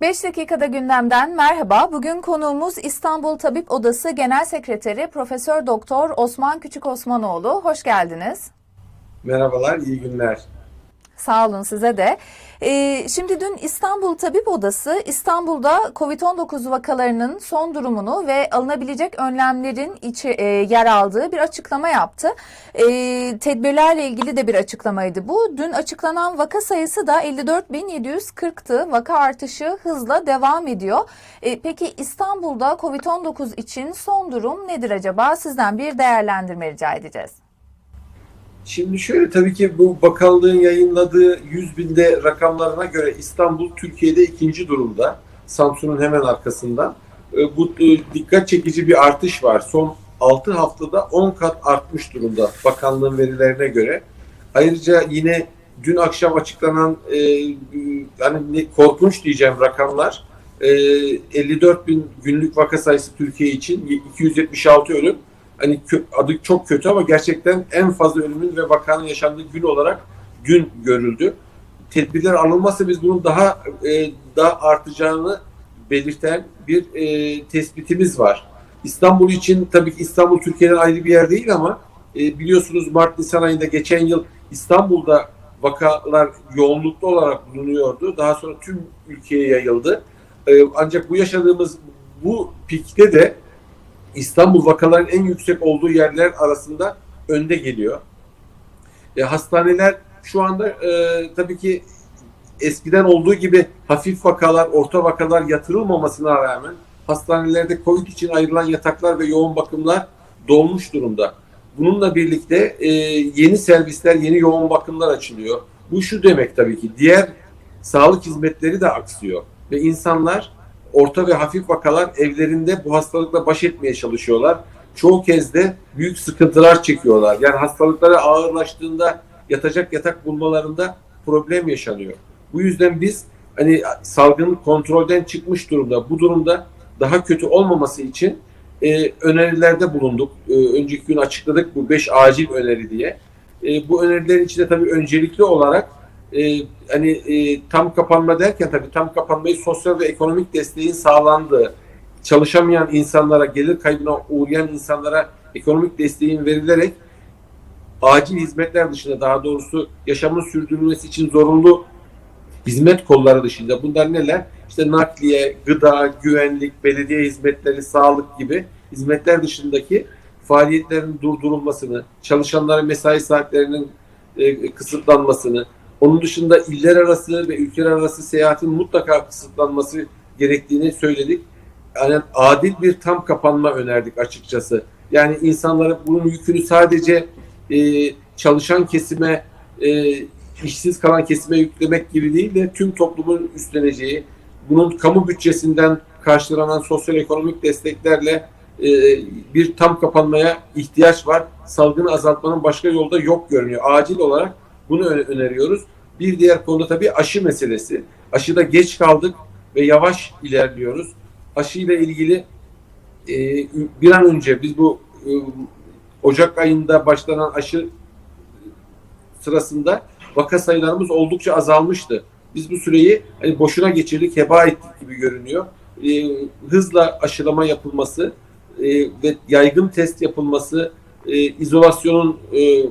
5 dakikada gündemden merhaba. Bugün konuğumuz İstanbul Tabip Odası Genel Sekreteri Profesör Doktor Osman Küçük Osmanoğlu. Hoş geldiniz. Merhabalar, iyi günler. Sağ olun size de. Ee, şimdi dün İstanbul Tabip Odası İstanbul'da COVID-19 vakalarının son durumunu ve alınabilecek önlemlerin içi, e, yer aldığı bir açıklama yaptı. E, tedbirlerle ilgili de bir açıklamaydı bu. Dün açıklanan vaka sayısı da 54.740'tı. Vaka artışı hızla devam ediyor. E, peki İstanbul'da COVID-19 için son durum nedir acaba? Sizden bir değerlendirme rica edeceğiz. Şimdi şöyle tabii ki bu bakanlığın yayınladığı 100 binde rakamlarına göre İstanbul Türkiye'de ikinci durumda. Samsun'un hemen arkasından. E, Bu e, dikkat çekici bir artış var. Son 6 haftada 10 kat artmış durumda bakanlığın verilerine göre. Ayrıca yine dün akşam açıklanan e, ne- korkunç diyeceğim rakamlar. E, 54 bin günlük vaka sayısı Türkiye için 276 ölüm. Hani adı çok kötü ama gerçekten en fazla ölümün ve vakanın yaşandığı gün olarak dün görüldü. Tedbirler alınmazsa biz bunun daha e, daha artacağını belirten bir e, tespitimiz var. İstanbul için tabii ki İstanbul Türkiye'den ayrı bir yer değil ama e, biliyorsunuz Mart Nisan ayında geçen yıl İstanbul'da vakalar yoğunluklu olarak bulunuyordu. Daha sonra tüm ülkeye yayıldı. E, ancak bu yaşadığımız bu pikte de İstanbul vakaların en yüksek olduğu yerler arasında önde geliyor. E, hastaneler şu anda e, tabii ki eskiden olduğu gibi hafif vakalar, orta vakalar yatırılmamasına rağmen hastanelerde COVID için ayrılan yataklar ve yoğun bakımlar dolmuş durumda. Bununla birlikte e, yeni servisler, yeni yoğun bakımlar açılıyor. Bu şu demek tabii ki diğer sağlık hizmetleri de aksıyor ve insanlar orta ve hafif vakalar evlerinde bu hastalıkla baş etmeye çalışıyorlar. Çoğu kez de büyük sıkıntılar çekiyorlar. Yani hastalıkları ağırlaştığında yatacak yatak bulmalarında problem yaşanıyor. Bu yüzden biz hani salgın kontrolden çıkmış durumda. Bu durumda daha kötü olmaması için e, önerilerde bulunduk. E, önceki gün açıkladık bu 5 acil öneri diye. E, bu önerilerin içinde tabii öncelikli olarak e, hani e, tam kapanma derken tabii tam kapanmayı sosyal ve ekonomik desteğin sağlandığı, çalışamayan insanlara, gelir kaybına uğrayan insanlara ekonomik desteğin verilerek acil hizmetler dışında daha doğrusu yaşamın sürdürülmesi için zorunlu hizmet kolları dışında bunlar neler? İşte nakliye, gıda, güvenlik, belediye hizmetleri, sağlık gibi hizmetler dışındaki faaliyetlerin durdurulmasını, çalışanların mesai saatlerinin e, kısıtlanmasını, onun dışında iller arası ve ülkeler arası seyahatin mutlaka kısıtlanması gerektiğini söyledik. Yani adil bir tam kapanma önerdik açıkçası. Yani insanlara bunun yükünü sadece e, çalışan kesime, e, işsiz kalan kesime yüklemek gibi değil de tüm toplumun üstleneceği, bunun kamu bütçesinden karşılanan sosyal ekonomik desteklerle e, bir tam kapanmaya ihtiyaç var. Salgını azaltmanın başka yolda yok görünüyor. Acil olarak bunu öneriyoruz. Bir diğer konu tabii aşı meselesi. Aşıda geç kaldık ve yavaş ilerliyoruz. Aşıyla ilgili e, bir an önce biz bu e, Ocak ayında başlanan aşı sırasında vaka sayılarımız oldukça azalmıştı. Biz bu süreyi hani boşuna geçirdik, heba ettik gibi görünüyor. E, hızla aşılama yapılması e, ve yaygın test yapılması, e, izolasyonun e,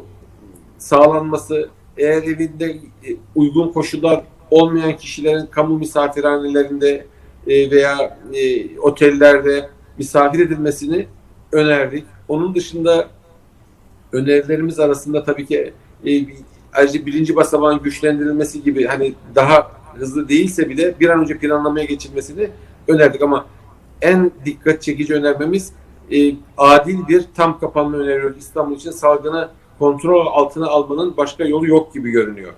sağlanması, eğer evinde e, uygun koşullar olmayan kişilerin kamu misafirhanelerinde e, veya e, otellerde misafir edilmesini önerdik. Onun dışında önerilerimiz arasında tabii ki ayrıca birinci basamağın güçlendirilmesi gibi hani daha hızlı değilse bile bir an önce planlamaya geçilmesini önerdik ama en dikkat çekici önermemiz e, adil bir tam kapanma öneriyoruz İstanbul için salgını kontrol altına almanın başka yolu yok gibi görünüyor.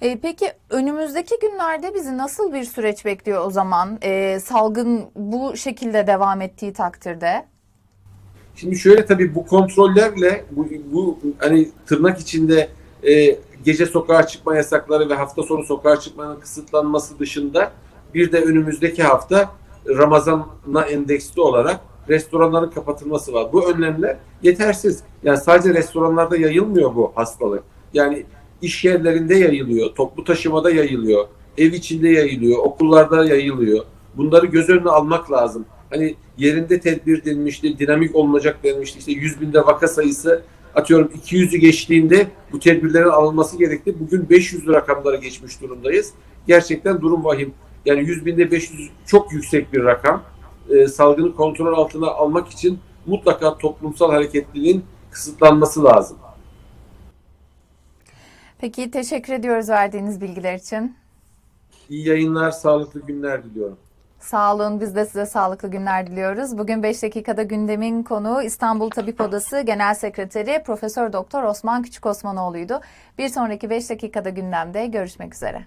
E, peki önümüzdeki günlerde bizi nasıl bir süreç bekliyor o zaman? E, salgın bu şekilde devam ettiği takdirde? Şimdi şöyle tabii bu kontrollerle bu, bu hani tırnak içinde e, gece sokağa çıkma yasakları ve hafta sonu sokağa çıkmanın kısıtlanması dışında bir de önümüzdeki hafta Ramazan'a endeksli olarak restoranların kapatılması var. Bu önlemler yetersiz. Yani sadece restoranlarda yayılmıyor bu hastalık. Yani iş yerlerinde yayılıyor, toplu taşımada yayılıyor. ev içinde yayılıyor, okullarda yayılıyor. Bunları göz önüne almak lazım. Hani yerinde tedbir denilmişti, dinamik olunacak denilmişti. İşte 100 binde vaka sayısı atıyorum 200'ü geçtiğinde bu tedbirlerin alınması gerekti. Bugün 500'lü rakamlara geçmiş durumdayız. Gerçekten durum vahim. Yani 100 binde 500 çok yüksek bir rakam. Ee, salgını kontrol altına almak için mutlaka toplumsal hareketliliğin kısıtlanması lazım. Peki teşekkür ediyoruz verdiğiniz bilgiler için. İyi yayınlar, sağlıklı günler diliyorum. Sağ olun. Biz de size sağlıklı günler diliyoruz. Bugün 5 dakikada gündemin konuğu İstanbul Tabip Odası Genel Sekreteri Profesör Doktor Osman Küçük Osmanoğlu'ydu. Bir sonraki 5 dakikada gündemde görüşmek üzere.